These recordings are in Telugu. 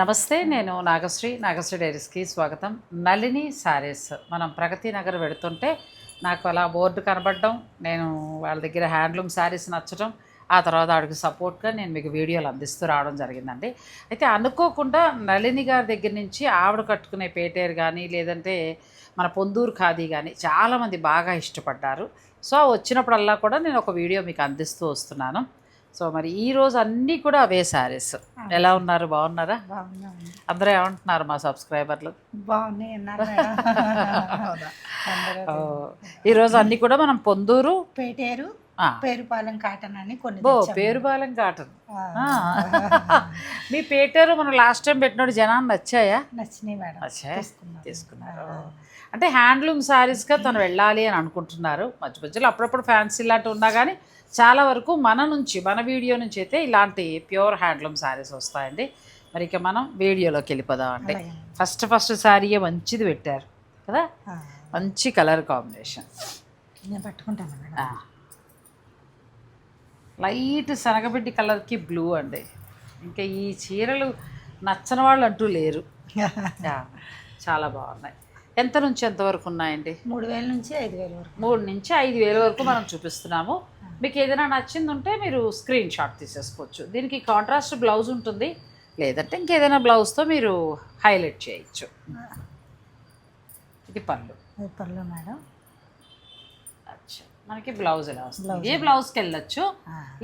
నమస్తే నేను నాగశ్రీ నాగశ్రీ డైరీస్కి స్వాగతం. నళిని శారీస్ మనం ప్రగతి నగర్ వెళుతుంటే నాకు అలా బోర్డు కనబడడం నేను వాళ్ళ దగ్గర హ్యాండ్లూమ్ శారీస్ నచ్చడం ఆ తర్వాత ఆవిడకి సపోర్ట్గా నేను మీకు వీడియోలు అందిస్తూ రావడం జరిగిందండి. అయితే అనుకోకుండా నళిని గారి దగ్గర నుంచి ఆవిడ కట్టుకునే పేటేరు కానీ లేదంటే మన పొందూరు ఖాదీ కానీ చాలామంది బాగా ఇష్టపడ్డారు. సో వచ్చినప్పుడల్లా కూడా నేను ఒక వీడియో మీకు అందిస్తూ వస్తున్నాను. సో మరి ఈ రోజు అన్నీ కూడా అవే శారీస్. ఎలా ఉన్నారు? బాగున్నారా? అందరూ ఏమంటున్నారు మా సబ్స్క్రైబర్లు? ఓ, ఈరోజు అన్నీ కూడా మనం పొందూరు పేటేరు పేరుపాలెం కాటన్ అని కొన్ని. పేరుబాలెం కాటన్. మీ పేటేరు మనం లాస్ట్ టైం పెట్టినప్పుడు జనాన్ని నచ్చాయా? నచ్చినాయి మేడం. నచ్చాయా. తీసుకున్నారు అంటే హ్యాండ్లూమ్ శారీస్గా తను వెళ్ళాలి అని అనుకుంటున్నారు. మధ్య మధ్యలో అప్పుడప్పుడు ఫ్యాన్సీ ఇలాంటివి ఉన్నా కానీ చాలా వరకు మన నుంచి మన వీడియో నుంచి అయితే ఇలాంటి ప్యూర్ హ్యాండ్లూమ్ శారీస్ వస్తాయండి. మరి ఇక మనం వీడియోలోకి వెళ్ళిపోదాం అంటే అలాగే. ఫస్ట్ ఫస్ట్ శారీయే మంచిది పెట్టారు కదా? మంచి కలర్ కాంబినేషన్ నేను పట్టుకుంటాను లైట్ శనగబిడ్డి కలర్కి బ్లూ అండి. ఇంకా ఈ చీరలు నచ్చని వాళ్ళు అంటూ లేరు. చాలా బాగున్నాయి. ఎంత నుంచి ఎంత వరకు ఉన్నాయండి? మూడు వేల నుంచి ఐదు వేల వరకు. మూడు నుంచి ఐదు వేల వరకు మనం చూపిస్తున్నాము. మీకు ఏదైనా నచ్చింది ఉంటే మీరు స్క్రీన్ షాట్ తీసేసుకోవచ్చు. దీనికి కాంట్రాస్ట్ బ్లౌజ్ ఉంటుంది. లేదంటే ఇంకేదైనా బ్లౌజ్తో మీరు హైలైట్ చేయొచ్చు. ఇది పళ్ళు. పళ్ళు మేడం. అచ్చా మనకి బ్లౌజ్ ఎలా వస్తుంది. ఇదే బ్లౌజ్కి వెళ్ళొచ్చు.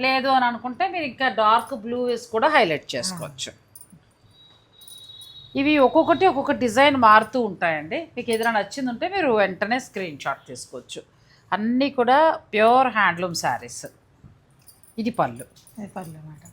లేదు అని అనుకుంటే మీరు ఇంకా డార్క్ బ్లూ వేసి కూడా హైలైట్ చేసుకోవచ్చు. ఇవి ఒక్కొక్కటి ఒక్కొక్క డిజైన్ మారుతూ ఉంటాయండి. మీకు ఏదైనా నచ్చింది ఉంటే మీరు వెంటనే స్క్రీన్ షాట్ తీసుకోవచ్చు. అన్నీ కూడా ప్యూర్ హ్యాండ్లూమ్ శారీస్ ఇది పళ్ళు. పళ్ళు మేడం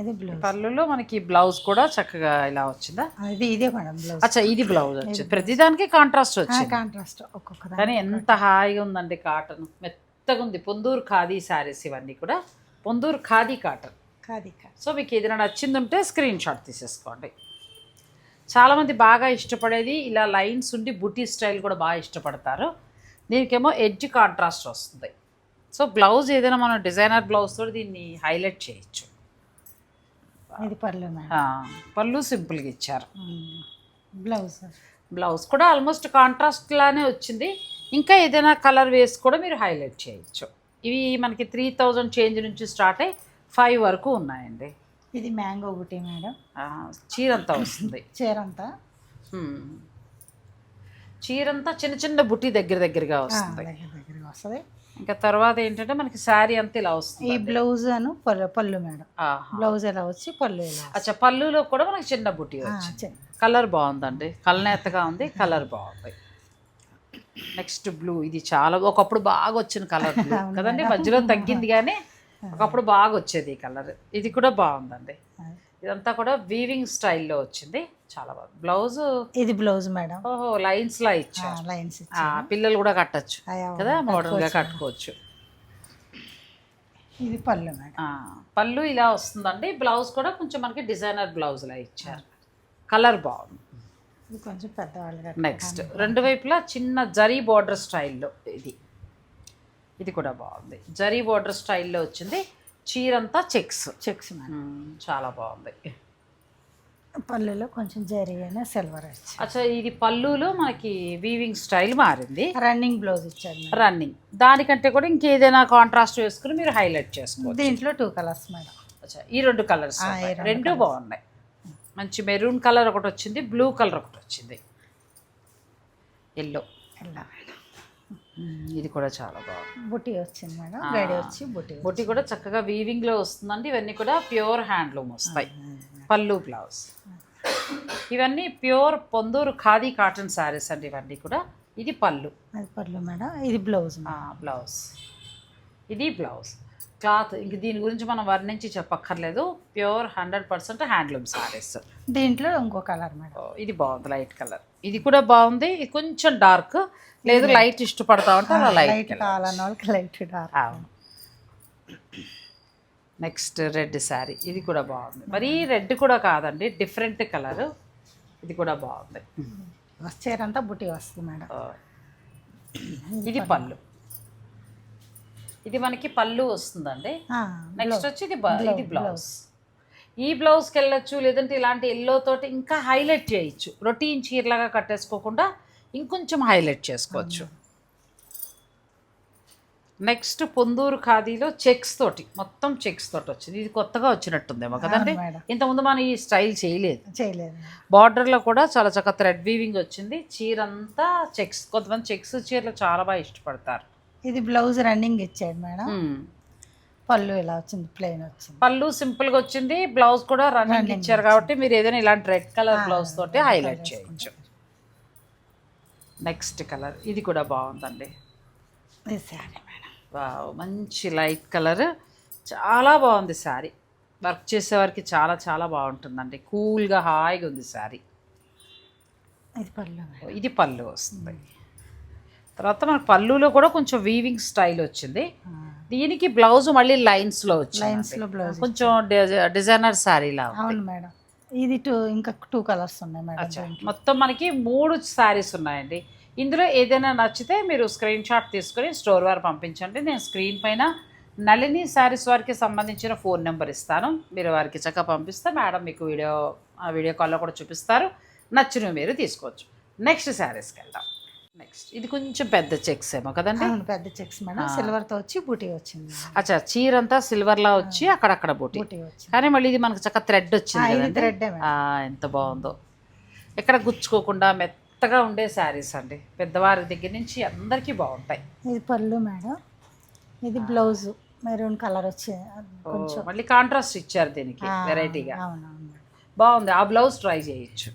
ఇది బ్లౌజ్ పళ్ళులో మనకి బ్లౌజ్ కూడా చక్కగా ఇలా వచ్చిందా? ఇది ఇదే మేడం బ్లౌజ్ అచ్చా ఇది బ్లౌజ్ వచ్చింది ప్రతిదానికి కాంట్రాస్ట్ వచ్చింది. కాంట్రాస్ట్ ఒక్కొక్క కానీ ఎంత హాయిగా ఉందండి కాటన్. మెత్తగా ఉంది. పొందూరు ఖాదీ శారీస్ ఇవన్నీ కూడా. పొందూరు ఖాదీ కాటన్. కాదు కాదు సో మీకు ఏదైనా నచ్చింది ఉంటే స్క్రీన్ షాట్ తీసేసుకోండి. చాలామంది బాగా ఇష్టపడేది ఇలా లైన్స్ ఉండి బుటీ స్టైల్ కూడా బాగా ఇష్టపడతారు. దీనికేమో ఎడ్జ్ కాంట్రాస్ట్ వస్తుంది. సో బ్లౌజ్ ఏదైనా మనం డిజైనర్ బ్లౌజ్ తోటి దీన్ని హైలైట్ చేయొచ్చు. ఇది పళ్ళు పళ్ళు సింపుల్గా ఇచ్చారు. బ్లౌజ్. బ్లౌజ్ కూడా ఆల్మోస్ట్ కాంట్రాస్ట్ లానే వచ్చింది. ఇంకా ఏదైనా కలర్ వేసి కూడా మీరు హైలైట్ చేయొచ్చు. ఇవి మనకి త్రీ థౌజండ్ చేంజ్ నుంచి స్టార్ట్ అయ్యి ఫైవ్ వరకు ఉన్నాయండి. ఇది మ్యాంగో బుటీ మేడం. చీరంతా వస్తుంది. చీర అంతా హ్మ్. చీరంతా చిన్న చిన్న బుట్టి దగ్గర దగ్గరగా వస్తుంది. దగ్గర దగ్గరగా వస్తుంది. ఇంకా తర్వాత ఏంటంటే మనకి శారీ అంతా ఇలా ఈ వస్తుంది బ్లౌజ్ అను పళ్ళు పళ్ళు మేడం. బ్లౌజ్ ఎలా వచ్చి పళ్ళు అచ్చా పళ్ళులో కూడా మనకి చిన్న బుట్టి వచ్చింది. కలర్ బాగుందండి. కలనేతగా ఉంది కలర్ బాగుంది. నెక్స్ట్ బ్లూ ఇది చాలా ఒకప్పుడు బాగా వచ్చిన కలర్ కదండి. మధ్యలో తగ్గింది కానీ ఒకప్పుడు బాగా వచ్చేది ఈ కలర్ ఇది కూడా బాగుందండి. ఇదంతా కూడా వీవింగ్ స్టైల్లో వచ్చింది. చాలా బాగుంది. బ్లౌజ్? ఇది బ్లౌజ్ మేడం. ఓహో లైన్స్ లా ఇచ్చారు లైన్స్ పిల్లలు కూడా కట్టచ్చు. కదా మోడర్న్గా కట్టుకోవచ్చు. ఇది పళ్ళు మేడం. పళ్ళు ఇలా వస్తుందండి. బ్లౌజ్ కూడా కొంచెం మనకి డిజైనర్ బ్లౌజ్ లా ఇచ్చారు. కలర్ బాగుంది. ఇది కొంచెం పెద్దవాళ్ళు నెక్స్ట్ రెండు వైపులా చిన్న జరీ బార్డర్ స్టైల్లో ఇది. ఇది కూడా బాగుంది. జరీ బార్డర్ స్టైల్లో వచ్చింది. చీరంతా చెక్స్. చెక్స్ చాలా బాగుంది. పళ్ళులో కొంచెం జరీ అయినా సిల్వర్ వచ్చి అచ్చా ఇది పళ్ళులో మనకి వీవింగ్ స్టైల్ మారింది. రన్నింగ్ బ్లౌజ్ ఇచ్చారు రన్నింగ్ దానికంటే కూడా ఇంకేదైనా కాంట్రాస్ట్ వేసుకుని మీరు హైలైట్ చేసుకోవచ్చు. దీంట్లో టూ కలర్స్ మేడం. అచ్చా ఈ రెండు కలర్స్ రెండు బాగున్నాయి. మంచి మెరూన్ కలర్ ఒకటి వచ్చింది బ్లూ కలర్ ఒకటి వచ్చింది. ఎల్లో ఇది కూడా చాలా బాగుంది. బుట్టి వచ్చింది మేడం. వచ్చి బుట్టి బొట్టి కూడా చక్కగా వీవింగ్లో వస్తుందండి. ఇవన్నీ కూడా ప్యూర్ హ్యాండ్లూమ్ వస్తాయి. పళ్ళు బ్లౌజ్. ఇవన్నీ ప్యూర్ పొందూరు ఖాదీ కాటన్ శారీస్ అండి ఇవన్నీ కూడా. ఇది పళ్ళు. అది పళ్ళు మేడం. ఇది బ్లౌజ్ బ్లౌజ్. ఇది బ్లౌజ్. క్లాత్ ఇంక దీని గురించి మనం వర్ణించి చెప్పక్కర్లేదు. Pure hundred percent handloom sarees. దీంట్లో ఇంకో కలర్ మేడం. ఇది బాగుంది లైట్ కలర్. ఇది కూడా బాగుంది. ఇది కొంచెం డార్క్. లేదు లైట్ ఇష్టపడతా ఉంటే అలా లైట్ లైట్ కావాలన్న వాళ్ళకి లైట్ డార్క్. అవును. Next red saree. ఇది కూడా బాగుంది. మరీ రెడ్ కూడా కాదండి డిఫరెంట్ కలర్. ఇది కూడా బాగుంది. చీర అంతా బుట్టి వస్తుంది మేడం. ఇది పళ్ళు. ఇది మనకి పళ్ళు వస్తుందండి. ఆ, నెక్స్ట్ వచ్చి ఇది ఇది బ్లౌజ్. ఈ బ్లౌజ్కి వెళ్ళొచ్చు లేదంటే ఇలాంటి ఎల్లో తోటి ఇంకా హైలైట్ చేయొచ్చు. రొటీన్ చీరలాగా కట్టేసుకోకుండా ఇంకొంచెం హైలైట్ చేసుకోవచ్చు. నెక్స్ట్ పొందూరు ఖాదీలో చెక్స్ తోటి మొత్తం చెక్స్ తోటి వచ్చింది. ఇది కొత్తగా వచ్చినట్టుందేమో కదండి. ఇంతకుముందు మనం ఈ స్టైల్ చేయలేదు. చేయలేదు. బార్డర్లో కూడా చాలా చక్కగా థ్రెడ్ వీవింగ్ వచ్చింది. చీర అంతా చెక్స్ కొంతమంది చెక్స్ చీరలు చాలా బాగా ఇష్టపడతారు. ఇది బ్లౌజ్ రన్నింగ్ ఇచ్చాడు మేడం. పళ్ళు ఇలా వచ్చింది ప్లెయిన్ వచ్చింది. పళ్ళు సింపుల్గా వచ్చింది. బ్లౌజ్ కూడా రన్నింగ్ ఇచ్చారు కాబట్టి మీరు ఏదైనా ఇలాంటి రెడ్ కలర్ బ్లౌజ్ తోటి హైలైట్ చేయొచ్చు. Next colour. ఇది కూడా బాగుందండి. ఇది శారీ మంచి లైట్ కలర్. చాలా బాగుంది శారీ. వర్క్ చేసేవారికి చాలా చాలా బాగుంటుందండి. కూల్గా హాయిగా ఉంది శారీ. ఇది పళ్ళు ఇది పళ్ళు వస్తుంది. తర్వాత మనకు పళ్ళులో కూడా కొంచెం వీవింగ్ స్టైల్ వచ్చింది. దీనికి బ్లౌజ్ మళ్ళీ లైన్స్లో వచ్చింది లైన్స్లో బ్లౌజ్ కొంచెం డిజైనర్ శారీ లా ఉంది. అవును మేడం. ఇది టూ ఇంకా టూ కలర్స్ ఉన్నాయి మేడం. మొత్తం మనకి మూడు శారీస్ ఉన్నాయండి. ఇందులో ఏదైనా నచ్చితే మీరు స్క్రీన్ షాట్ తీసుకొని స్టోర్ వారు పంపించండి. నేను స్క్రీన్ పైన నళిని శారీస్ వారికి సంబంధించిన ఫోన్ నెంబర్ ఇస్తాను. మీరు వారికి చక్కగా పంపిస్తే మేడం మీకు వీడియో ఆ వీడియో కాల్లో కూడా చూపిస్తారు. నచ్చినవి మీరు తీసుకోవచ్చు. నెక్స్ట్ శారీస్కి వెళ్దాం. నెక్స్ట్ ఇది కొంచెం పెద్ద చెక్స్ ఏమో కదండి? పెద్ద చెక్స్ మేడం. సిల్వర్తో వచ్చి బూటీ వచ్చింది. అచ్చా చీర అంతా సిల్వర్లా వచ్చి అక్కడక్కడ బూటి. బూటీ వచ్చింది. కానీ మళ్ళీ ఇది మనకు చక్కగా థ్రెడ్ వచ్చింది థ్రెడ్ ఎంత బాగుందో. ఎక్కడ గుచ్చుకోకుండా మెత్తగా ఉండే శారీస్ అండి. పెద్దవారి దగ్గర నుంచి అందరికీ బాగుంటాయి. ఇది పళ్ళు మేడం. ఇది బ్లౌజ్ మెరూన్ కలర్ వచ్చి కొంచెం మళ్ళీ కాంట్రాస్ట్ ఇచ్చారు దీనికి వెరైటీగా. బాగుంది. ఆ బ్లౌజ్ ట్రై చేయొచ్చు.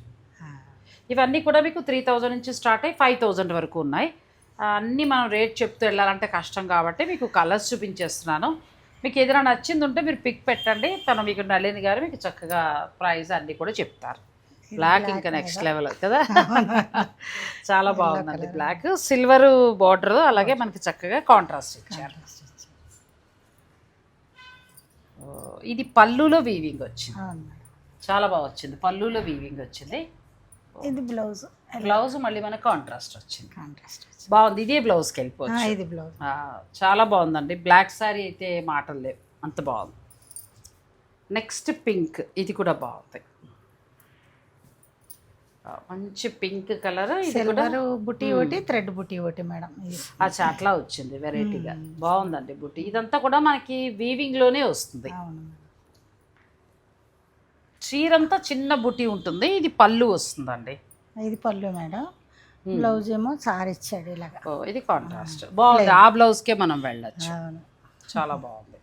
ఇవన్నీ కూడా మీకు త్రీ థౌజండ్ నుంచి స్టార్ట్ అయ్యి ఫైవ్ థౌజండ్ వరకు ఉన్నాయి. అన్నీ మనం రేట్ చెప్తూ వెళ్ళాలంటే కష్టం కాబట్టి మీకు కలర్స్ చూపించేస్తున్నాను. మీకు ఏదైనా నచ్చింది ఉంటే మీరు పిక్ పెట్టండి. తను మీకు నళిని గారు మీకు చక్కగా ప్రైస్ అన్నీ కూడా చెప్తారు. బ్లాక్ ఇంకా. నెక్స్ట్ లెవెల్ కదా? చాలా బాగుందండి బ్లాక్ సిల్వర్ బార్డర్ అలాగే మనకి చక్కగా కాంట్రాస్ట్ ఇచ్చారు. ఇది పళ్ళులో వీవింగ్ వచ్చింది. చాలా బాగా వచ్చింది. పళ్ళులో వీవింగ్ వచ్చింది. ఇది బ్లౌజ్ బ్లౌజ్ మళ్ళీ మనకి కాంట్రాస్ట్ వచ్చింది. కాంట్రాస్ట్ బాగుంది. ఇదే బ్లౌజ్కి వెళ్ళిపోవచ్చు. ఇది బ్లౌజ్ చాలా బాగుందండి. బ్లాక్ శారీ అయితే మాటలు లేవు. అంత బాగుంది. నెక్స్ట్ పింక్ ఇది కూడా బాగుంది. మంచి పింక్ కలర్ ఇది కూడా సిల్వర్ బుటీ ఒకటి థ్రెడ్ బుటీ ఒకటి మేడం. ఆ చాట్లా వచ్చింది వెరైటీగా. బాగుందండి బుట్టి. ఇదంతా కూడా మనకి వీవింగ్లోనే వస్తుంది. చీరంతా చిన్న బుట్టి ఉంటుంది. ఇది పళ్ళు వస్తుందండి. ఇది పళ్ళు మేడం. బ్లౌజ్ ఏమో సారీ ఇచ్చాడు ఇలాగా. ఓ ఇది కాంట్రాస్ట్ బాగుంది. ఆ బ్లౌజ్కే మనం వెళ్ళొచ్చు. చాలా బాగుంది.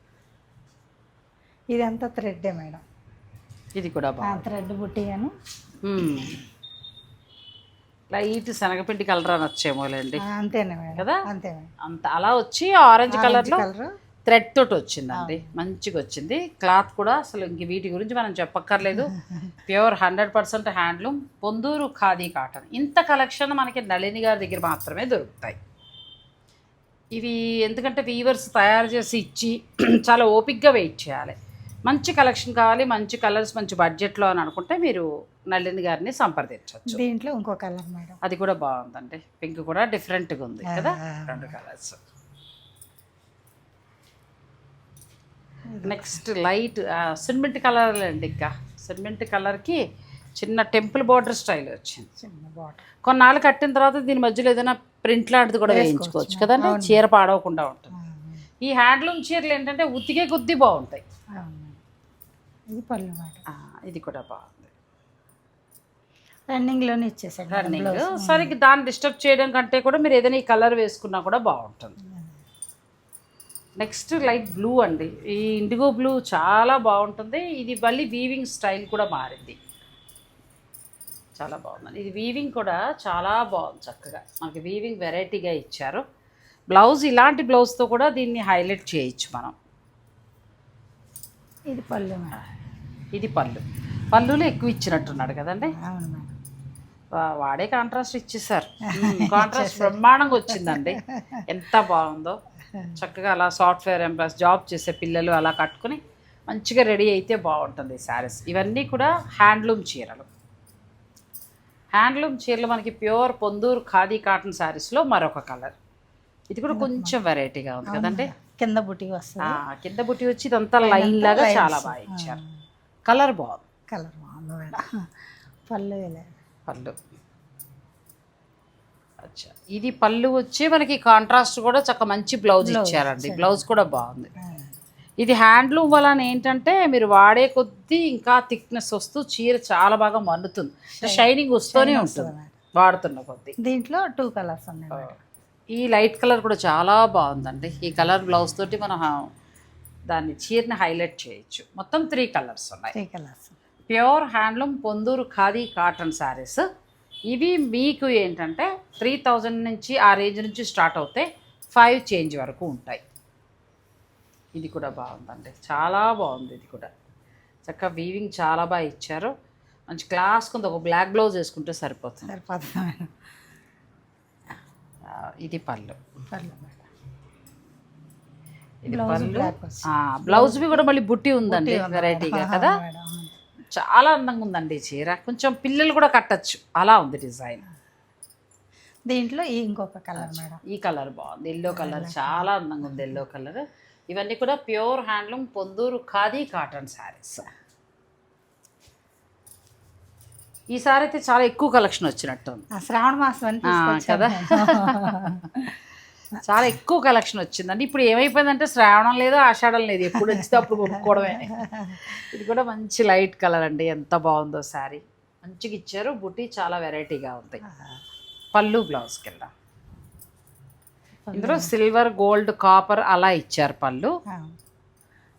ఇదంతా థ్రెడ్డే మేడం. ఇది కూడా బాగుంది. థ్రెడ్ బుట్టి అను. లైట్ శనగపిండి కలర్ అని వచ్చేమోలేండి. అంతేనే కదా? అంతే అలా వచ్చి ఆరెంజ్ కలర్లో కలర్. థ్రెడ్ తోటి వచ్చిందండి. మంచిగా వచ్చింది. క్లాత్ కూడా అసలు ఇంక వీటి గురించి మనం చెప్పక్కర్లేదు. Pure hundred percent handloom Ponduru khadi cotton. ఇంత కలెక్షన్ మనకి నళిని గారి దగ్గర మాత్రమే దొరుకుతాయి. ఇవి ఎందుకంటే వీవర్స్ తయారు చేసి ఇచ్చి చాలా ఓపిక్గా వెయిట్ చేయాలి. మంచి కలెక్షన్ కావాలి మంచి కలర్స్ మంచి బడ్జెట్లో అని అనుకుంటే మీరు నళిని గారిని సంప్రదించవచ్చు. దీంట్లో ఇంకో కలర్ మేడం. అది కూడా బాగుందండి. పింక్ కూడా డిఫరెంట్గా ఉంది కదా. రెండు colours. Next light cement colour అండి ఇంకా. సిమెంట్ కలర్కి చిన్న టెంపుల్ బార్డర్ స్టైల్ వచ్చింది. కొన్నాళ్ళు కట్టిన తర్వాత దీని మధ్యలో ఏదైనా ప్రింట్ లాంటిది కూడా వేయించుకోవచ్చు కదండి? చీర పాడవకుండా ఉంటుంది. ఈ హ్యాండ్లూమ్ చీరలు ఏంటంటే ఉతికే కొద్దీ బాగుంటాయి. ఇది పళ్ళు ఇది కూడా బాగుంది. రన్నింగ్. లోనే ఇచ్చేసాడు మేడం రన్నింగ్ సరికి దాన్ని డిస్టర్బ్ చేయడం కంటే కూడా మీరు ఏదైనా ఈ కలర్ వేసుకున్నా కూడా బాగుంటుంది. నెక్స్ట్ లైట్ బ్లూ అండి. ఈ ఇండిగో బ్లూ చాలా బాగుంటుంది. ఇది మళ్ళీ వీవింగ్ స్టైల్ కూడా మారింది. చాలా బాగుందండి ఇది వీవింగ్ కూడా చాలా బాగుంది చక్కగా. మనకి వీవింగ్ వెరైటీగా ఇచ్చారు. బ్లౌజ్ ఇలాంటి బ్లౌజ్తో కూడా దీన్ని హైలైట్ చేయొచ్చు మనం. ఇది పళ్ళు ఇది పళ్ళు. పళ్ళులో ఎక్కువ ఇచ్చినట్టున్నాడు కదండి? అవును వాడే కాంట్రాస్ట్ ఇచ్చేసారు కాంట్రాస్ట్ బ్రహ్మాండంగా వచ్చిందండి. ఎంత బాగుందో. చక్కగా అలా సాఫ్ట్వేర్ ఎంప్లాయీస్ జాబ్ చేసే పిల్లలు అలా కట్టుకుని మంచిగా రెడీ అయితే బాగుంటుంది శారీస్ ఇవన్నీ కూడా హ్యాండ్లూమ్ చీరలు. హ్యాండ్లూమ్ చీరలు మనకి ప్యూర్ పొందూరు ఖాదీ కాటన్ శారీస్లో మరొక కలర్ ఇది కూడా కొంచెం వెరైటీగా ఉంది కదండి? కింద బుట్టి వస్తుంది. కింద బుట్టి వచ్చి ఇదంతా లైన్ లాగా చాలా బాగా ఇచ్చారు. కలర్ బాగుంది. కలర్ బాగుంది మేడం. పళ్ళు పళ్ళు. అచ్చా. ఇది పళ్ళు వచ్చి మనకి కాంట్రాస్ట్ కూడా చక్క మంచి బ్లౌజ్ ఇచ్చారండి. బ్లౌజ్ కూడా బాగుంది. ఇది హ్యాండ్లూమ్ వలన ఏంటంటే మీరు వాడే కొద్దీ ఇంకా థిక్నెస్ వస్తూ చీర చాలా బాగా మన్నుతుంది షైనింగ్ వస్తూనే ఉంటుంది వాడుతున్న కొద్దీ. దీంట్లో టూ కలర్స్ ఉన్నాయి ఈ లైట్ కలర్ కూడా చాలా బాగుందండి. ఈ కలర్ బ్లౌజ్ తోటి మనం దాన్ని చీరని హైలైట్ చేయొచ్చు. మొత్తం త్రీ కలర్స్ ఉన్నాయి. Three colours pure handloom Ponduru khadi cotton sarees ఇవి మీకు ఏంటంటే త్రీ థౌజండ్ నుంచి ఆ రేంజ్ నుంచి స్టార్ట్ అవుతాయి ఫైవ్ చేంజ్ వరకు ఉంటాయి. ఇది కూడా బాగుందండి. చాలా బాగుంది ఇది కూడా. చక్కగా వీవింగ్ చాలా బాగా ఇచ్చారు. మంచి క్లాస్ కింద. ఒక బ్లాక్ బ్లౌజ్ వేసుకుంటే సరిపోతుంది. సరిపోతుంది ఇది పళ్ళు. పళ్ళు. బ్లౌజ్ కూడా మళ్ళీ బుట్టి ఉందండి వెరైటీగా కదా? చాలా అందంగా ఉందండి చీర. కొంచెం పిల్లలు కూడా కట్టచ్చు. అలా ఉంది డిజైన్. దీంట్లో ఈ ఇంకొక కలర్ మేడం. ఈ కలర్ బాగుంది. ఎల్లో కలర్ చాలా అందంగా ఉంది ఎల్లో కలర్ ఇవన్నీ కూడా pure handloom Ponduru khadi cotton sarees. ఈసారి అయితే చాలా ఎక్కువ కలెక్షన్ వచ్చినట్టు శ్రావణ మాసం కదా? చాలా ఎక్కువ కలెక్షన్ వచ్చిందండి. ఇప్పుడు ఏమైపోయిందంటే శ్రావణం లేదు ఆషాఢం లేదు. ఎప్పుడు వచ్చితే అప్పుడు కొనుక్కోవడమే. ఇది కూడా మంచి లైట్ కలర్ అండి. ఎంత బాగుందో శారీ. మంచిగా ఇచ్చారు. బుట్టి చాలా వెరైటీగా ఉంది. పళ్ళు బ్లౌజ్కి వెళ్దాం ఇందులో సిల్వర్ గోల్డ్ కాపర్ అలా ఇచ్చారు పళ్ళు.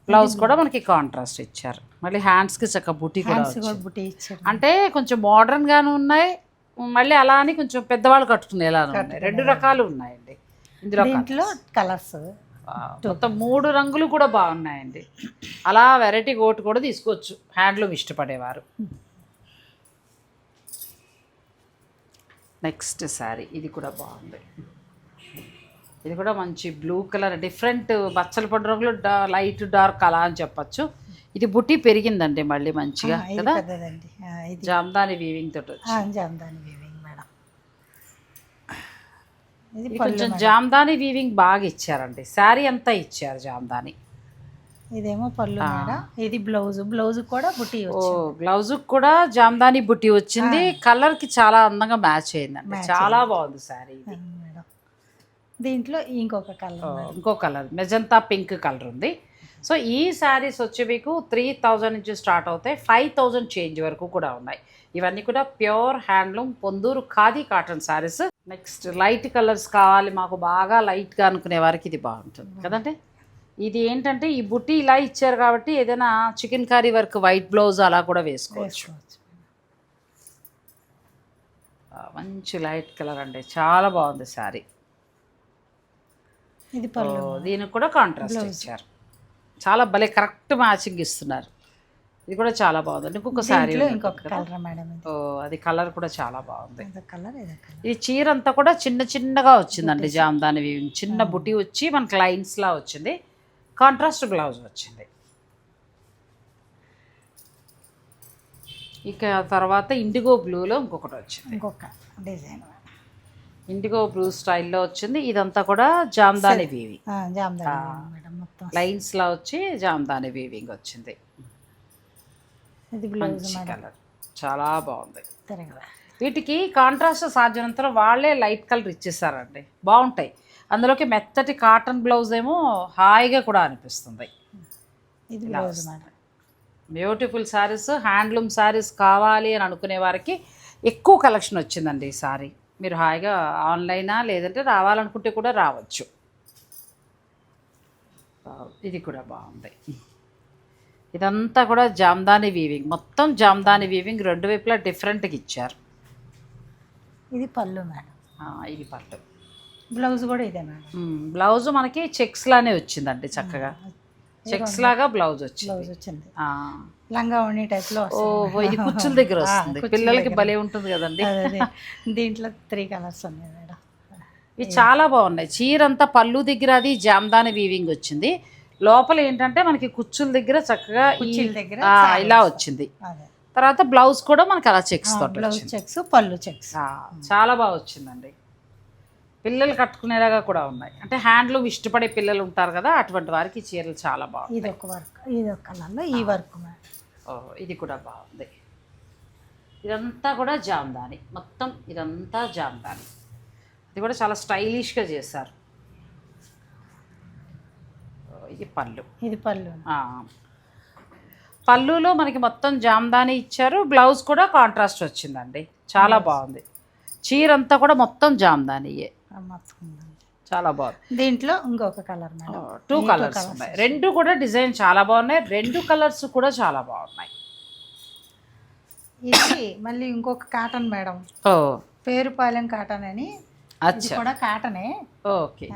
బ్లౌజ్ కూడా మనకి కాంట్రాస్ట్ ఇచ్చారు. మళ్ళీ హ్యాండ్స్కి చక్క కూడా వచ్చింది. బుట్టి ఇచ్చారు. అంటే కొంచెం మోడర్న్ గాను ఉన్నాయి. మళ్ళీ అలా అని కొంచెం పెద్దవాళ్ళు కట్టుకునేలా ఉన్నాయి. రెండు రకాలు ఉన్నాయండి. దీంట్లో కలర్స్ మొత్తం మూడు రంగులు కూడా బాగున్నాయండి. అలా వెరైటీ కోట్ కూడా తీసుకోవచ్చు. హ్యాండ్లూమ్ ఇష్టపడేవారు. నెక్స్ట్ శారీ ఇది కూడా బాగుంది. ఇది కూడా మంచి బ్లూ కలర్ డిఫరెంట్ బచ్చల పొడి రంగులు లైట్ డార్క్ అలా అని చెప్పచ్చు. ఇది బుట్టి పెరిగిందండి మళ్ళీ మంచిగా కదా? జామ్దాని వీవింగ్ తోటి జామదాని వీవింగ్ ఇది కొంచెం. జామ్దాని వీవింగ్ బాగా ఇచ్చారండి. శారీ అంతా ఇచ్చారు జామ్దాని. ఇదేమో పళ్ళు మేడం. ఇది బ్లౌజ్ బ్లౌజ్ కూడా బుట్టి బ్లౌజ్ కూడా జామ్దాని బుట్టి వచ్చింది. కలర్కి చాలా అందంగా మ్యాచ్ అయిందండి. Match చాలా బాగుంది శారీ ఇది. దీంట్లో ఇంకొక కలర్ ఇంకో కలర్ మెజంతా పింక్ కలర్ ఉంది. సో ఈ శారీస్ వచ్చి మీకు త్రీ థౌజండ్ నుంచి స్టార్ట్ అవుతాయి. ఫైవ్ థౌజండ్ చేంజ్ వరకు కూడా ఉన్నాయి. ఇవన్నీ కూడా pure handloom Ponduru khadi cotton sarees. Next light colours కావాలి మాకు బాగా లైట్గా అనుకునే వారికి ఇది బాగుంటుంది. కదండి? ఇది ఏంటంటే ఈ బుట్టి ఇలా ఇచ్చారు కాబట్టి ఏదైనా chicken curry work white blouse అలా కూడా వేసుకోవచ్చు. మంచి లైట్ కలర్ అండి. చాలా బాగుంది శారీ. ఇది దీనికి కూడా కాంట్రాస్ట్ ఇచ్చారు. చాలా భలే కరెక్ట్ మ్యాచింగ్ ఇస్తున్నారు. ఇది కూడా చాలా బాగుంది ఇంకొక శారీ దీంట్లో ఇంకొక కలర్ మేడం ఓ అది కలర్ కూడా చాలా బాగుంది. కలర్ ఈ చీర అంతా కూడా చిన్న చిన్నగా వచ్చిందండి జామ్దాని చిన్న బుట్టి వచ్చి మనకి లైన్స్ లా వచ్చింది. కాంట్రాస్ట్ బ్లౌజ్ వచ్చింది. ఇక తర్వాత ఇండిగో బ్లూలో ఇంకొకటి వచ్చింది. ఇంకొక డిజైన్ ఇండిగో బ్లూ స్టైల్లో వచ్చింది. ఇదంతా కూడా జామ్దాని వీవింగ్ జామదాని మొత్తం లైన్స్ లా వచ్చి జామ్దాని వీవింగ్ వచ్చింది. ఇది మంచి కలర్ చాలా బాగుంది. వీటికి కాంట్రాస్ట్ సాధ్యనంతలో వాళ్ళే లైట్ కలర్ ఇచ్చేసారండి. బాగుంటాయి. అందులోకి మెత్తటి కాటన్ బ్లౌజ్ ఏమో హాయిగా కూడా అనిపిస్తుంది. ఇది blouse madam. Beautiful sarees handloom sarees కావాలి అని అనుకునే వారికి ఎక్కువ కలెక్షన్ వచ్చిందండి ఈ సారీ మీరు హాయిగా ఆన్లైనా లేదంటే రావాలనుకుంటే కూడా రావచ్చు. ఇది కూడా బాగుంది. ఇదంతా కూడా జామ్దాని వీవింగ్ మొత్తం జామ్దాని వీవింగ్ రెండు వైపులా డిఫరెంట్గా ఇచ్చారు. ఇది పళ్ళు మేడం. ఇది పట్టు బ్లౌజ్ కూడా ఇదే మేడం. బ్లౌజ్ మనకి చెక్స్ లానే వచ్చిందండి చక్కగా. చెక్స్ లాగా బ్లౌజ్ వచ్చింది. బ్లౌజ్ వచ్చింది. ఆ. లంగా ఉండి టైప్లో ఓ ఇది కుచ్చుల దగ్గర వస్తుంది. పిల్లలకి. భలే ఉంటుంది కదండి. దీంట్లో త్రీ కలర్స్ ఉన్నాయి మేడం. ఇవి చాలా బాగున్నాయి. చీర అంతా పళ్ళు దగ్గర అది జామ్దాని వీవింగ్ వచ్చింది. లోపల ఏంటంటే మనకి కుచ్చుల దగ్గర చక్కగా దగ్గర. ఇలా వచ్చింది. తర్వాత బ్లౌజ్ కూడా మనకి అలా చెక్స్ తోటి బ్లౌజ్ చెక్స్ పళ్ళు చెక్స్. చాలా బాగా వచ్చిందండి. పిల్లలు కట్టుకునేలాగా కూడా ఉన్నాయి. అంటే హ్యాండ్లూమ్ ఇష్టపడే పిల్లలు ఉంటారు కదా అటువంటి వారికి చీరలు చాలా బాగుంటాయి. ఇది ఒక వర్క్ ఇది ఒక కలర్లో ఈ వర్క్ ఓ, ఇది కూడా బాగుంది. ఇదంతా కూడా జామ్దాని మొత్తం ఇదంతా జామ్దాని. ఇది కూడా చాలా స్టైలిష్గా చేశారు. ఇది పళ్ళు. ఇది పళ్ళు. పళ్ళులో మనకి మొత్తం జామ్దాని ఇచ్చారు. బ్లౌజ్ కూడా కాంట్రాస్ట్ వచ్చిందండి. చాలా బాగుంది. చీర అంతా కూడా మొత్తం జామ్దానియే. చాలా బాగుంది. దీంట్లో ఇంకొక కలర్ మేడం. టూ కలర్స్ ఉన్నాయి. రెండు కూడా డిజైన్ చాలా బాగున్నాయి. రెండు కలర్స్ కూడా చాలా బాగున్నాయి. ఇది మళ్ళీ ఇంకొక కాటన్ మేడం. ఓ. పేరుపాలెం కాటన్ అని. కూడా కాటనే. ఓకే.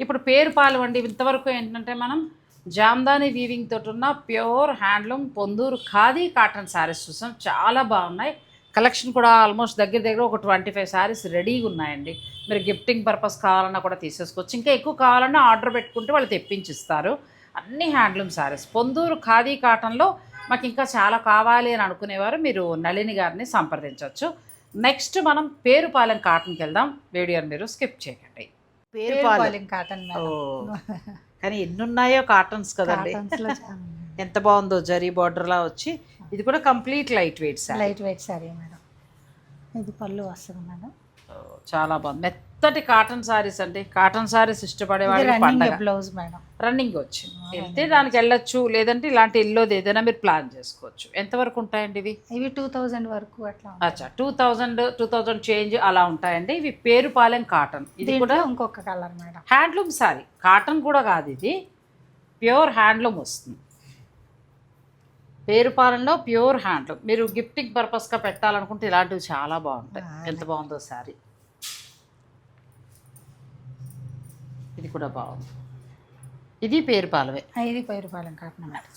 ఇప్పుడు పేరు పాలు వండి ఇంతవరకు ఏంటంటే మనం జామ్దాని వీవింగ్ తోటి ఉన్న pure handloom Ponduru khadi cotton sarees చూసాం. చాలా బాగున్నాయి. కలెక్షన్ కూడా ఆల్మోస్ట్ దగ్గర దగ్గర ఒక ట్వంటీ ఫైవ్ శారీస్ రెడీగా ఉన్నాయండి. మీరు గిఫ్టింగ్ పర్పస్ కావాలన్నా కూడా తీసేసుకోవచ్చు. ఇంకా ఎక్కువ కావాలన్నా ఆర్డర్ పెట్టుకుంటే వాళ్ళు తెప్పించిస్తారు. అన్ని హ్యాండ్లూమ్ శారీస్. పొందూరు ఖాదీ కాటన్లో మాకు ఇంకా చాలా కావాలి అని అనుకునేవారు. మీరు నళిని గారిని సంప్రదించవచ్చు. నెక్స్ట్ మనం పేరుపాలెం కాటన్కి వెళ్దాం. వీడియోని మీరు స్కిప్ చేయకండి. పేరుపాలెం. కాటన్ కానీ ఎన్ని ఉన్నాయో కాటన్స్ కదండి. కాటన్స్లో ఎంత బాగుందో జరీ border లా వచ్చి ఇది కూడా complete light weight saree light weight saree madam. ఇది పళ్ళు వస్తుంది మేడం. చాలా బాగుంది మెత్తటి కాటన్ సారీస్ అండి. కాటన్ సారీస్ ఇష్టపడే పండగ. Blouse madam. రన్నింగ్ వచ్చింది. వెళ్తే దానికి వెళ్ళొచ్చు లేదంటే ఇలాంటి ఇల్లోది ఏదైనా మీరు ప్లాన్ చేసుకోవచ్చు. ఎంతవరకు ఉంటాయండి ఇవి? ఇవి టూ థౌజండ్ వరకు అట్లా. అచ్చా two thousand two thousand change అలా ఉంటాయండి. ఇవి పేరుపాలెం కాటన్. ఇది కూడా ఇంకొక colour madam. Handloom saree cotton కూడా కాదు ఇది. ప్యూర్ హ్యాండ్లూమ్ వస్తుంది. పేరుపాలెంలో ప్యూర్ హ్యాండ్లూమ్ మీరు గిఫ్టింగ్ పర్పస్గా పెట్టాలనుకుంటే ఇలాంటివి చాలా బాగుంటాయి. ఎంత బాగుందో సారీ ఇది కూడా బాగుంది. ఇది పేరుపాలవే ఇది పేరుపాలెం కాటన్ మేడం.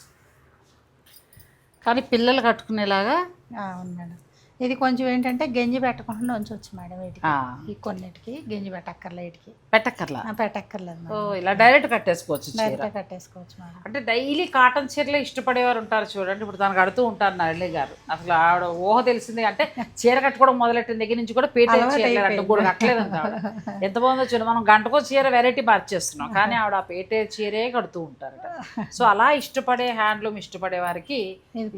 కానీ పిల్లలు కట్టుకునేలాగా అవును మేడం. ఇది కొంచెం ఏంటంటే గంజి పెట్టకుండా ఉంచవచ్చు మేడం వీటికి. ఈ కొన్నిటికి గంజి పెట్టక్కర్లే వీటికి. పెట్టక్కర్లా? పెట్టక్కర్లేదు ఓ ఇలా డైరెక్ట్ కట్టేసుకోవచ్చు చీర. డైరెక్ట్గా కట్టేసుకోవచ్చు మేడం. అంటే డైలీ కాటన్ చీరలే ఇష్టపడేవారు ఉంటారు చూడండి. ఇప్పుడు తనకు కడుతూ ఉంటారు నళిని గారు. అసలు ఆవిడ ఊహ తెలిసింది అంటే చీర కట్టుకోవడం మొదలెట్టిన దగ్గర నుంచి కూడా పేట చీరలు కూడా కట్టలేదండి ఆవిడ. ఎంత బాగుందో చూడండి మనం గంటకో చీర వెరైటీ మార్చేస్తున్నాం కానీ ఆవిడ ఆ పేటే చీరే కడుతూ ఉంటారట. సో అలా ఇష్టపడే హ్యాండ్లూమ్ ఇష్టపడే వారికి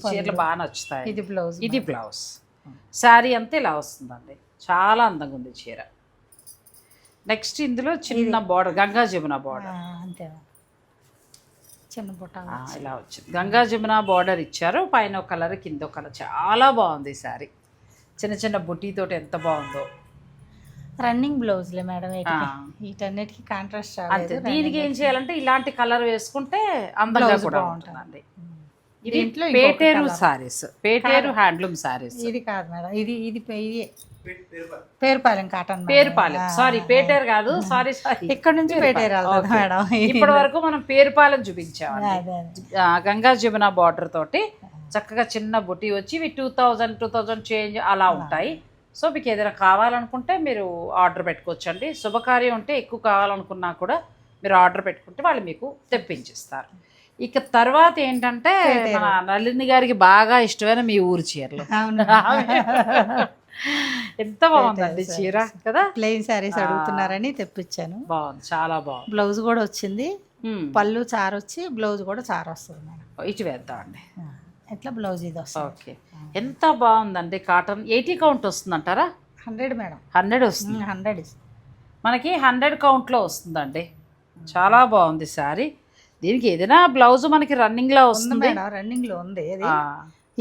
చీరలు బాగా నచ్చుతాయి. ఇది బ్లౌజ్ ఇది బ్లౌజ్ శారీ అంతా ఇలా వస్తుందండి. చాలా అందంగా ఉంది చీర. నెక్స్ట్ ఇందులో చిన్న బార్డర్ గంగా జమున బార్డర్ అంతే చిన్న బుట్ట ఇలా వచ్చింది. గంగా జమున బార్డర్ ఇచ్చారు. పైన ఒక కలర్ కింద ఒక కలర్ చాలా బాగుంది ఈ శారీ. చిన్న చిన్న బుట్టీతోటి ఎంత బాగుందో. రన్నింగ్ బ్లౌజ్లే మేడం. వీటన్నిటికి కాంట్రాస్ట్ అంతే. దీనికి ఏం చేయాలంటే ఇలాంటి కలర్ వేసుకుంటే అందంగా కూడా. ఉంటుందండి. దీంట్లో పేటేరు. సారీస్. పేటేరు హ్యాండ్లూమ్ సారీస్. ఇది కాదు మేడం. ఇది ఇది ఇది పేరుపాలెం. కాటన్. పేరుపాలెం. సారీ పేటేరు కాదు. సారీ సారీ ఇక్కడ నుంచి పేటేరు వెళ్తుంది మేడం? ఇప్పటి వరకు మనం పేరుపాలెం ఆ, గంగా జమున బార్డర్ తోటి చక్కగా చిన్న బుట్టి వచ్చి ఇవి two thousand two thousand change అలా ఉంటాయి. సో మీకు ఏదైనా కావాలనుకుంటే మీరు ఆర్డర్ పెట్టుకోవచ్చండి. శుభకార్యం ఉంటే ఎక్కువ కావాలనుకున్నా కూడా మీరు ఆర్డర్ పెట్టుకుంటే వాళ్ళు మీకు తెప్పించిస్తారు. ఇక తర్వాత ఏంటంటే మన నళిని గారికి బాగా ఇష్టమైన మీ ఊరు చీరలు. ఎంత బాగుందండి చీర కదా? ప్లెయిన్ శారీస్ అడుగుతున్నారని తెప్పించాను. బాగుంది చాలా బాగుంది. బ్లౌజ్ కూడా వచ్చింది. పళ్ళు చారు వచ్చి బ్లౌజ్ కూడా చారు వస్తుంది మేడం. ఇటు వేద్దామండి. ఎట్లా బ్లౌజ్ ఇది వస్తుంది? ఓకే. ఎంత బాగుందండి cotton? Eighty count వస్తుందంటారా? Hundred madam. Hundred వస్తుంది. హండ్రెడ్ మనకి హండ్రెడ్ కౌంట్లో వస్తుందండి. చాలా బాగుంది శారీ. దీనికి ఏదైనా బ్లౌజ్ మనకి రన్నింగ్లో ఉంది వస్తుంది. మేడం రన్నింగ్లో ఉంది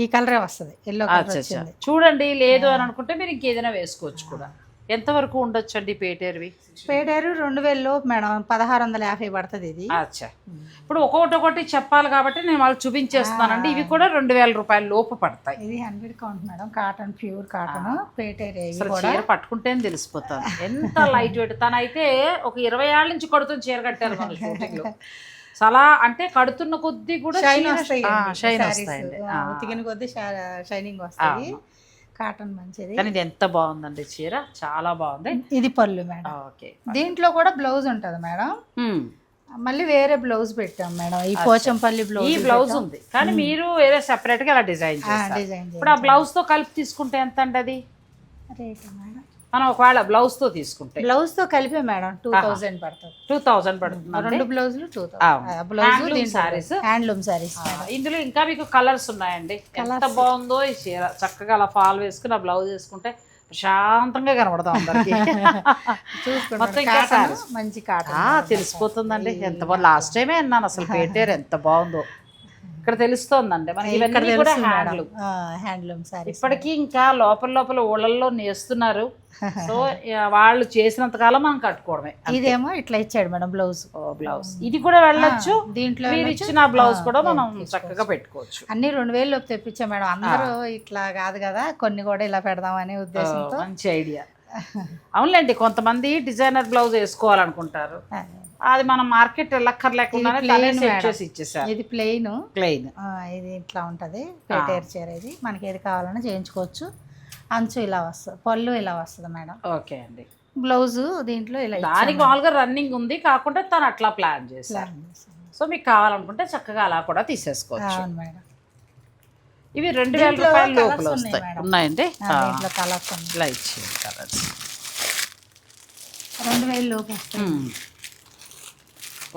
ఈ కలరే వస్తుంది ఎల్లో కలర్ చూడండి లేదు అని అనుకుంటే మీరు ఇంకేదైనా వేసుకోవచ్చు కూడా. ఎంతవరకు ఉండొచ్చండి పేటేరువి పేడారు రెండు వేల లోపు మేడం పదహారు వందల యాభై పడుతుంది ఇది. అచ్చా. ఇప్పుడు ఒక్కొక్కటి ఒకటి చెప్పాలి కాబట్టి నేను వాళ్ళు చూపించేస్తున్నానండి. ఇవి కూడా రెండు వేల రూపాయల లోపు పడతాయి. ఇది hundred count madam cotton pure cotton Peteru చీర పట్టుకుంటేనే తెలిసిపోతాను. ఎంత లైట్ వెయిట్ తనైతే ఒక ఇరవై ఏళ్ళ నుంచి కడుతున్న చీర కట్టారు మన లో. చాలా అంటే కడుతున్న కొద్దీ కూడా షైన్ వస్తాయి షైన్ వస్తాయండి. ఉతికిన కొద్ది షైనింగ్ వస్తాయి. కాటన్ మంచిది. కానీ ఇది ఎంత బాగుందండి చీర? చాలా బాగుంది. ఇది పళ్ళు మేడం. ఓకే. దీంట్లో కూడా బ్లౌజ్ ఉంటది మేడం. మళ్ళీ వేరే బ్లౌజ్ పెట్టాం మేడం. ఈ పోచంపల్లి ఈ బ్లౌజ్ బ్లౌజ్ ఉంది. కానీ మీరు వేరే సెపరేట్గా ఇలా డిజైన్ చేస్తారు. డిజైన్ ఇప్పుడు ఆ బ్లౌజ్తో కలిపి తీసుకుంటే ఎంత అండి అది? Rate madam? మనం ఒకవేళ బ్లౌజ్తో తీసుకుంటే. బ్లౌజ్తో కలిపే మేడం టూ థౌజండ్ పడుతుంది. టూ థౌజండ్ పడుతుంది రెండు బ్లౌజులు two sarees. Blouse handloom sarees ఇందులో ఇంకా మీకు కలర్స్ ఉన్నాయండి. ఎంత బాగుందో ఈ చీర. చక్కగా అలా ఫాల్ వేసుకుని ఆ బ్లౌజ్ వేసుకుంటే ప్రశాంతంగా కనబడతాం అందరికి. మొత్తం ఇంకా. మంచి కాటన్ తెలిసిపోతుందండి. ఎంత బాగుంది. లాస్ట్ టైమే అన్నాను అసలు పెట్టారు ఎంత బాగుందో. ఇక్కడ తెలుస్తోందండి. మనకి ఇవన్నీ కూడా హ్యాండ్లూమ్ హ్యాండ్లూమ్ సారీస్. ఇప్పటికీ ఇంకా లోపల లోపల ఊళ్ళల్లో నేస్తున్నారు. సో వాళ్ళు చేసినంత కాలం మనం కట్టుకోవడమే. ఇదేమో ఇట్లా ఇచ్చాడు మేడం బ్లౌజ్. బ్లౌజ్. ఇది కూడా వెళ్ళొచ్చు. దీంట్లో మీరు. ఇచ్చిన బ్లౌజ్ కూడా మనం. చక్కగా పెట్టుకోవచ్చు. అన్ని రెండు వేలు లోపు తెప్పించాం మేడం. అందరూ ఇట్లా కాదు కదా కొన్ని కూడా ఇలా పెడదామనే ఉద్దేశంతో. మంచి ఐడియా. అవునులేండి కొంతమంది డిజైనర్ బ్లౌజ్ వేసుకోవాలనుకుంటారు. అది మనం మార్కెట్ వెళ్ళక్కర్లేకుండానే తనే సెట్. చేసి ఇచ్చేసారు. ఇది ప్లెయిన్ ప్లెయిన్ ఇది ఇట్లా ఉంటది. పేటేర్ చీర ఇది. మనకి ఏది కావాలన్నా చేయించుకోవచ్చు. అంచు ఇలా వస్తుంది. పళ్ళు ఇలా వస్తుంది మేడం. ఓకే అండి. బ్లౌజ్ దీంట్లో ఇలా దానికి మామూలుగా రన్నింగ్ ఉంది. కాకుండా తను అట్లా ప్లాన్ చేశారు. సో మీకు కావాలనుకుంటే చక్కగా అలా కూడా తీసేసుకోవచ్చు. మేడం. ఇవి రెండు వేల రూపాయల లోపల ఉన్నాయి వస్తాయి. ఉన్నాయండి? దీంట్లో కలర్స్ షేడ్ కలర్స్ రెండు వేలు లోపు వస్తాయి.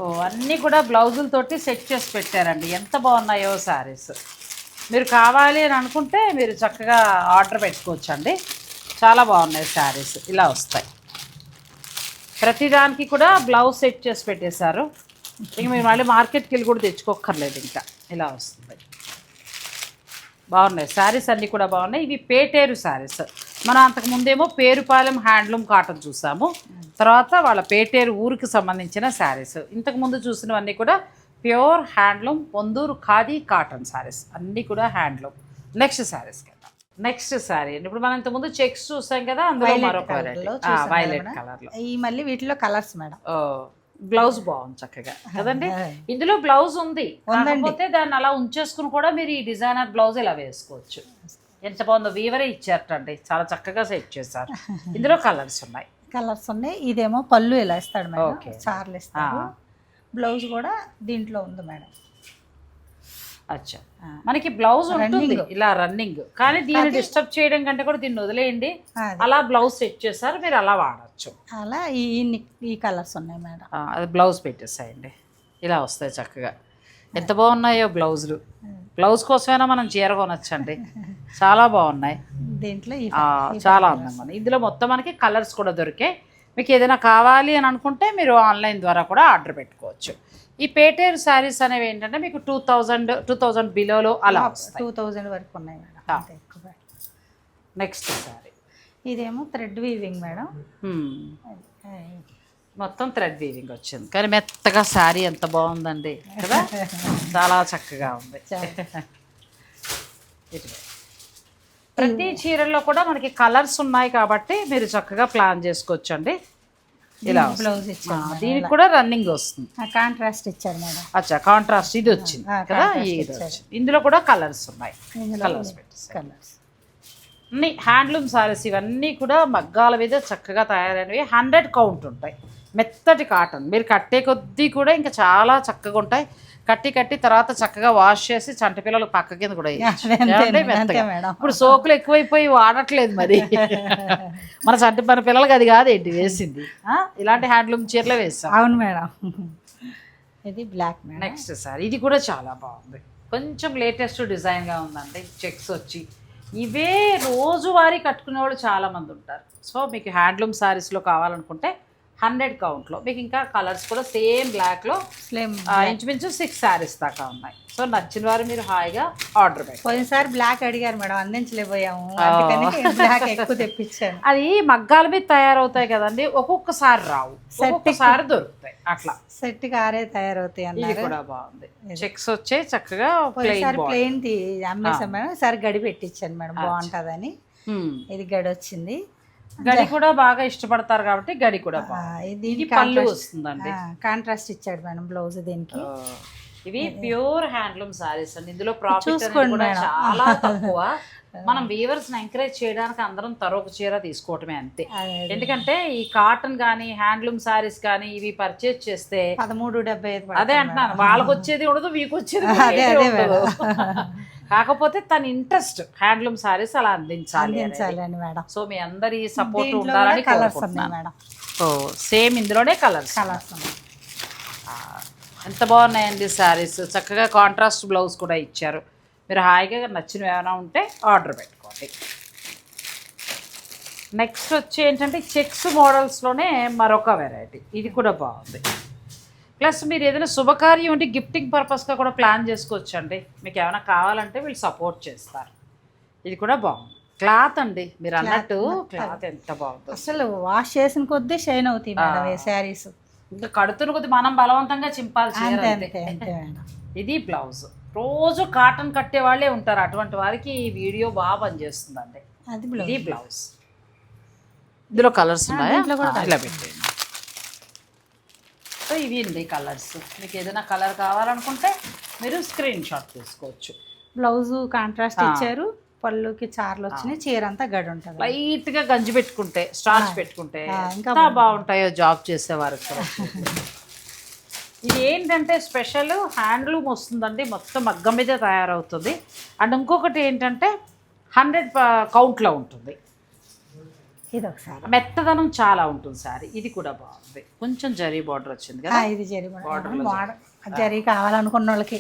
ఓ అన్నీ కూడా బ్లౌజులతోటి సెట్ చేసి పెట్టారండి. ఎంత బాగున్నాయో శారీస్. మీరు కావాలి అని అనుకుంటే మీరు చక్కగా ఆర్డర్ పెట్టుకోవచ్చండి. చాలా బాగున్నాయి శారీస్. ఇలా వస్తాయి. ప్రతిదానికి కూడా బ్లౌజ్ సెట్ చేసి పెట్టేశారు. ఇంక మీరు మళ్ళీ మార్కెట్కి వెళ్ళి కూడా తెచ్చుకోక్కర్లేదు ఇంకా. ఇలా వస్తుంది. బాగున్నాయి. శారీస్ అన్నీ కూడా బాగున్నాయి. ఇవి పేటేరు శారీస్. మనం అంతకు ముందేమో పేరుపాలెం హ్యాండ్లూమ్ కాటన్ చూసాము. తర్వాత వాళ్ళ పేటేరు ఊరికి సంబంధించిన శారీస్. ఇంతకు ముందు చూసినవన్నీ కూడా pure handloom Ponduru khadi cotton sarees. అన్నీ కూడా హ్యాండ్లూమ్. నెక్స్ట్ శారీస్ కదా. నెక్స్ట్ శారీ. అండి ఇప్పుడు మనం ఇంతకుముందు చెక్స్ చూసాం కదా అందులో మరొక వైలెట్? కలర్లో ఈ మళ్ళీ వీటిలో కలర్స్ మేడం. బ్లౌజ్ బాగుంది చక్కగా. కదండి. ఇందులో బ్లౌజ్ ఉంది. కాకపోతే దాన్ని అలా ఉంచేసుకుని కూడా మీరు ఈ డిజైనర్ బ్లౌజ్ ఇలా వేసుకోవచ్చు. ఎంత బాగుందో వీవరే ఇచ్చారటండి. చాలా చక్కగా సెట్ చేశారు. ఇందులో కలర్స్ ఉన్నాయి. కలర్స్ ఉన్నాయి. ఇదేమో పళ్ళు ఇలా ఇస్తాడు మేడం. చార్లు ఇస్తాడు. బ్లౌజ్ కూడా దీంట్లో ఉంది మేడం. అచ్చా. మనకి బ్లౌజ్ ఉంటుంది. ఇలా రన్నింగ్ కానీ దీన్ని డిస్టర్బ్ చేయడం కంటే కూడా దీన్ని వదిలేయండి. అలా బ్లౌజ్ సెట్ చేశారు. మీరు అలా వాడచ్చు. అలా ఈ ఈ- కలర్స్ ఉన్నాయి మేడం. అది బ్లౌజ్ పెట్టేసాయండి. ఇలా వస్తాయి చక్కగా. ఎంత బాగున్నాయో బ్లౌజులు. బ్లౌజ్ కోసమైనా మనం చీర కొనొచ్చండి. చాలా బాగున్నాయి. దీంట్లో చాలా అందంగా ఇందులో మొత్తం మనకి కలర్స్ కూడా దొరికాయి. మీకు ఏదైనా కావాలి అని అనుకుంటే మీరు ఆన్లైన్ ద్వారా కూడా ఆర్డర్ పెట్టుకోవచ్చు. ఈ పేటేరు శారీస్ అనేవి ఏంటంటే మీకు టూ థౌజండ్ టూ థౌజండ్ బిలోలో అలా టూ థౌజండ్ వరకు ఉన్నాయి మేడం. నెక్స్ట్ శారీ. ఇదేమో థ్రెడ్ వీవింగ్ మేడం. మొత్తం థ్రెడ్ వీవింగ్ వచ్చింది. కానీ మెత్తగా శారీ ఎంత బాగుందండి కదా? చాలా చక్కగా ఉంది. ప్రతి చీరల్లో కూడా మనకి కలర్స్ ఉన్నాయి కాబట్టి మీరు చక్కగా ప్లాన్ చేసుకోవచ్చు అండి ఇలా. బ్లౌజ్ ఆ, ఇచ్చాడు దీనికి కూడా రన్నింగ్ వస్తుంది. కాంట్రాస్ట్ ఇచ్చాడు మేడం. అచ్చా కాంట్రాస్ట్ ఇది వచ్చింది కదా? ఇది ఇచ్చారు. ఇందులో కూడా కలర్స్ ఉన్నాయి. కలర్స్ కలర్స్ అన్ని హ్యాండ్లూమ్ సారీస్ ఇవన్నీ కూడా మగ్గాల మీద చక్కగా తయారైనవి. హండ్రెడ్ కౌంట్ ఉంటాయి. మెత్తటి కాటన్. మీరు కట్టే కొద్దీ కూడా ఇంకా చాలా చక్కగా ఉంటాయి. కట్టి కట్టి తర్వాత చక్కగా వాష్ చేసి చంటి పిల్లలు పక్క కింద కూడా. ఇప్పుడు సోకులు ఎక్కువైపోయి వాడట్లేదు మరి. మన చంటి మన పిల్లలకి అది కాదు ఏంటి వేసింది? ఇలాంటి హ్యాండ్లూమ్ చీరలే వేస్తాం. అవును మేడం. ఇది బ్లాక్ నెక్స్ట్ సార్ ఇది కూడా చాలా బాగుంది. కొంచెం లేటెస్ట్ డిజైన్గా ఉందండి. చెక్స్ వచ్చి. ఇవే రోజువారీ కట్టుకునే వాళ్ళు చాలామంది ఉంటారు. సో మీకు హ్యాండ్లూమ్ శారీస్లో కావాలనుకుంటే హండ్రెడ్ కౌంట్లో. మీకు ఇంకా కలర్స్ కూడా సేమ్ బ్లాక్లో ఇంచుమించు సిక్స్ శారీస్ దాకా ఉన్నాయి. సో నచ్చిన వారు మీరు హాయిగా ఆర్డర్ పోయినసారి బ్లాక్ అడిగారు మేడం అందించలేకపోయాము. బ్లాక్ ఎక్కువ తెప్పించాను. అది మగ్గాల మీద తయారవుతాయి కదండి ఒక్కొక్కసారి రావు. ఒక్కొక్కసారి దొరుకుతాయి. అట్లా. సెట్ ఆరే తయారవుతాయి ఇది కూడా బాగుంది. చెక్స్ వచ్చే చక్కగా ప్లెయిన్ అమ్మేసాం మేడం. ఈసారి గడి పెట్టించాను మేడం బాగుంటుందని. ఇది గడి వచ్చింది. గడి కూడా బాగా ఇష్టపడతారు కాబట్టి గడి కూడా ఇది పళ్ళు వస్తుందండి. కాంట్రాస్ట్ ఇచ్చాడు మేడం బ్లౌజ్ దీనికి. ఇవి ప్యూర్ హ్యాండ్లూమ్ సారీస్ అండి. ఇందులో ప్రాఫిట్. చాలా తక్కువ. మనం వీవర్స్ ఎంకరేజ్ చేయడానికి అందరం తరొక చీర తీసుకోవటమే అంతే. ఎందుకంటే ఈ కాటన్ కానీ హ్యాండ్లూమ్ సారీస్ కానీ ఇవి పర్చేజ్ చేస్తే పదమూడు డెబ్బై అదే అంటున్నాను. వాళ్ళకి వచ్చేది ఉండదు మీకు వచ్చేది అదే, అదే మేడం. కాకపోతే తన ఇంట్రెస్ట్ హ్యాండ్లూమ్ సారీస్ అలా అందించాలి మేడం. సో మీ అందరి సపోర్ట్ ఉండాలని కలర్స్ ఉన్నాయి మేడం. సో సేమ్ ఇందులోనే కలర్స్ కలర్స్ ఎంత బాగున్నాయండి శారీస్ చక్కగా కాంట్రాస్ట్ బ్లౌజ్ కూడా ఇచ్చారు. మీరు హాయిగా నచ్చినవి ఏమైనా ఉంటే ఆర్డర్ పెట్టుకోండి. నెక్స్ట్ వచ్చి ఏంటంటే చెక్స్ మోడల్స్లోనే మరొక వెరైటీ ఇది కూడా బాగుంది. ప్లస్ మీరు ఏదైనా శుభకార్యం ఉంటే గిఫ్టింగ్ పర్పస్గా కూడా ప్లాన్ చేసుకోవచ్చు అండి మీకు ఏమైనా కావాలంటే వీళ్ళు సపోర్ట్ చేస్తారు. ఇది కూడా బాగుంది. క్లాత్ అండి మీరు అన్నట్టు క్లాత్ ఎంత బాగుందో. అసలు వాష్ చేసిన కొద్దీ షైన్ అవుతాయి మేడం ఈ శారీస్ ఇంకా కడుతున్న కొద్ది మనం బలవంతంగా చింపాలి చీర అంతే అంతే. అంతే అంతే మేడం. ఇది బ్లౌజ్ రోజు కాటన్ కట్టే వాళ్ళే ఉంటారు. అటువంటి వారికి ఈ వీడియో బాగా పనిచేస్తుందండి. అది బ్లౌజ్ ఇది బ్లౌజ్ ఇందులో కలర్స్ ఉన్నాయా? ఇలా పెట్టేయండి. సో ఇవి అండి కలర్స్. మీకు ఏదైనా కలర్ కావాలనుకుంటే మీరు స్క్రీన్ షాట్ తీసుకోవచ్చు. బ్లౌజ్ కాంట్రాస్ట్ ఇచ్చారు. పళ్ళుకి చార్లు వచ్చినాయి. చీర అంతా గడి ఉంటుంది లైట్గా గంజి పెట్టుకుంటే స్టార్చ్ పెట్టుకుంటే ఇంకా బాగుంటాయో జాబ్ చేసేవారు ఇది ఏంటంటే స్పెషల్ హ్యాండ్లూమ్ వస్తుందండి. మొత్తం మగ్గం మీద తయారవుతుంది. అండ్ ఇంకొకటి ఏంటంటే హండ్రెడ్ కౌంట్లో ఉంటుంది. ఇది ఒకసారి మెత్తదనం చాలా ఉంటుంది సారీ. ఇది కూడా బాగుంది. కొంచెం జరీ బార్డర్ వచ్చింది కదా? ఇది జరి మోడల్ జరి. కావాలనుకున్న వాళ్ళకి.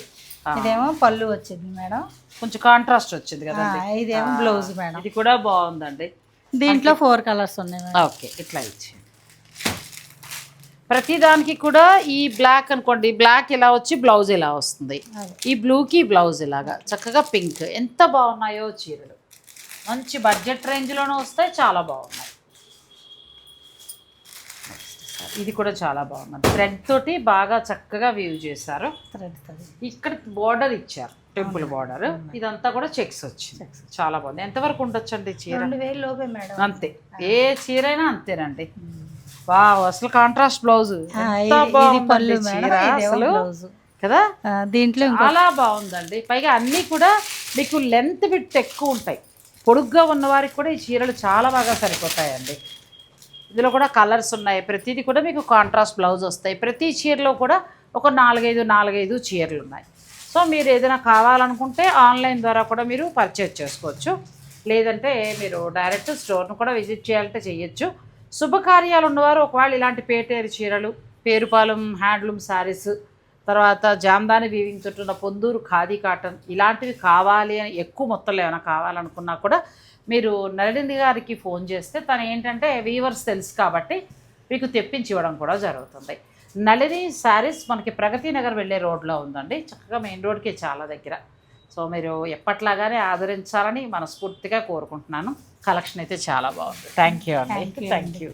ఇదేమో పళ్ళు వచ్చింది మేడం. కొంచెం కాంట్రాస్ట్ వచ్చింది కదా ఇదేమో బ్లౌజ్ మేడం. ఇది కూడా బాగుందండి. దీంట్లో ఫోర్ కలర్స్ ఉన్నాయి ఓకే ఇట్లా ఇచ్చి ప్రతి దానికి కూడా ఈ బ్లాక్ అనుకోండి బ్లాక్ ఇలా వచ్చి బ్లౌజ్ ఇలా వస్తుంది. ఈ బ్లూకి బ్లౌజ్ ఇలాగా. చక్కగా పింక్ ఎంత బాగున్నాయో చీరలు. మంచి బడ్జెట్ రేంజ్లోనే వస్తాయి చాలా బాగున్నాయి. ఇది కూడా చాలా బాగుంది. థ్రెడ్ తోటి బాగా చక్కగా వ్యూ చేశారు. థ్రెడ్. ఇక్కడ బోర్డర్ ఇచ్చారు టెంపుల్ బోర్డర్ ఇదంతా కూడా చెక్స్ వచ్చింది. చాలా బాగుంది. ఎంతవరకు చీర? వేలు లోపే మేడం. అంతే. ఏ చీర అయినా అంతేనండి వావ్ అసలు కాంట్రాస్ట్ బ్లౌజ్ చీర అసలు. కదా? దీంట్లో చాలా బాగుందండి. పైగా అన్నీ కూడా మీకు లెంత్ బిట్ ఎక్కువ ఉంటాయి. పొడుగ్గా ఉన్నవారికి కూడా ఈ చీరలు చాలా బాగా సరిపోతాయండి. ఇందులో కూడా కలర్స్ ఉన్నాయి. ప్రతిదీ కూడా మీకు కాంట్రాస్ట్ బ్లౌజ్ వస్తాయి. ప్రతి చీరలో కూడా ఒక నాలుగైదు నాలుగైదు చీరలు ఉన్నాయి. సో మీరు ఏదైనా కావాలనుకుంటే ఆన్లైన్ ద్వారా కూడా మీరు పర్చేజ్ చేసుకోవచ్చు. లేదంటే మీరు డైరెక్ట్ స్టోర్ను కూడా విజిట్ చేయాలంటే చేయొచ్చు. శుభకార్యాలు ఉన్నవారు ఒకవేళ ఇలాంటి పేటేరు చీరలు పేరుపాలెం హ్యాండ్లూమ్ శారీస్ తర్వాత జామ్దాని వీవింగ్ చుట్టూ పొందూరు ఖాదీ కాటన్ ఇలాంటివి కావాలి అని ఎక్కువ మొత్తంలో ఏమైనా కావాలనుకున్నా కూడా మీరు నళిని గారికి ఫోన్ చేస్తే తను ఏంటంటే వీవర్స్ తెలుసు కాబట్టి మీకు తెప్పించి ఇవ్వడం కూడా జరుగుతుంది. నళిని శారీస్ మనకి ప్రగతి నగర్ వెళ్ళే రోడ్లో ఉందండి. చక్కగా మెయిన్ రోడ్కి చాలా దగ్గర. సో మీరు ఎప్పట్లాగానే ఆదరించాలని మనస్ఫూర్తిగా కోరుకుంటున్నాను. కలెక్షన్ అయితే చాలా బాగుంది. థ్యాంక్ యూ అండి. Thank you.